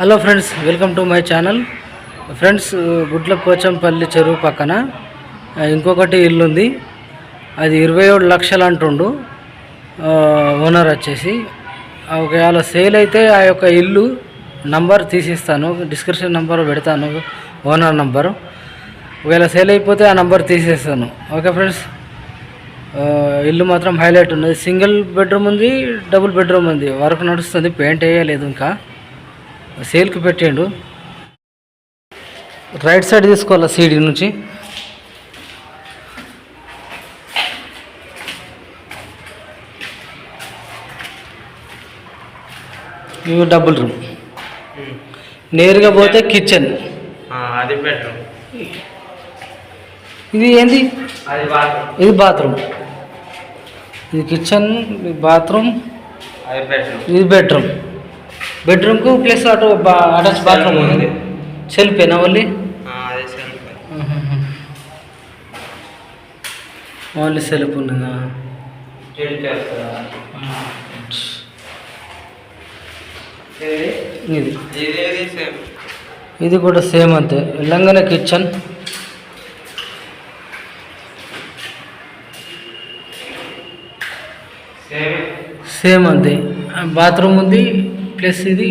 Hello friends welcome to my channel. Friends Gudla Pochampalli చెరువు పక్కన ఇంకొకటి ఇల్లు ఉంది అది ఇరవై ఏడు లక్షలు అంటుండు. ఓనర్ వచ్చేసి ఒకవేళ సేల్ అయితే ఆ యొక్క ఇల్లు నంబర్ తీసిస్తాను డిస్క్రిప్షన్ నంబర్ పెడతాను ఓనర్ నంబరు. ఒకవేళ సేల్ అయిపోతే ఆ నంబర్ తీసేస్తాను. Okay friends? ఇల్లు మాత్రం హైలైట్ ఉన్నది. సింగిల్ బెడ్రూమ్ ఉంది డబుల్ బెడ్రూమ్ ఉంది. వర్క్ నడుస్తుంది పెయింట్ వేయలేదు ఇంకా. సేల్కి పెట్టిండు. రైట్ సైడ్ తీసుకోవాలా సీడీ నుంచి? ఇవి డబుల్ రూమ్. నేరుగా పోతే కిచెన్. అది బెడ్రూమ్. ఇది ఏంది? ఇది బాత్రూమ్. ఇది కిచెన్ ఇది బాత్రూమ్. ఇది బెడ్రూమ్. బెడ్రూమ్కు ప్లస్ అటు అటాచ్ బాత్రూమ్ ఉంది సెల్ఫేనా ఓన్లీ ఓన్లీ సెల్ఫ్ ఉన్నదా? ఇది. కూడా సేమ్ అంతే. వెళ్ళంగానే కిచెన్ సేమ్ అంతే. బాత్రూమ్ ఉంది. ప్లస్ ఇది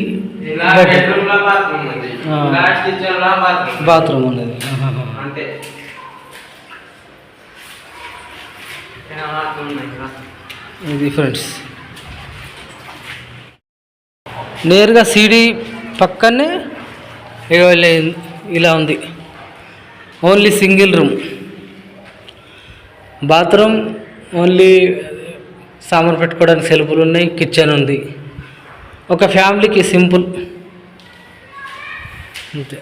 బాత్రూమ్ ఉన్నది. అంతే? ఇది ఫ్రెండ్స్ నేరుగా సీడీ పక్కనే ఇలా ఉంది. Only single room bathroom only సామాన్ పెట్టుకోవడానికి సెల్ఫ్లు ఉన్నాయి కిచెన్ ఉంది. ఒక ఫ్యామిలీకి సింపుల్ అంతే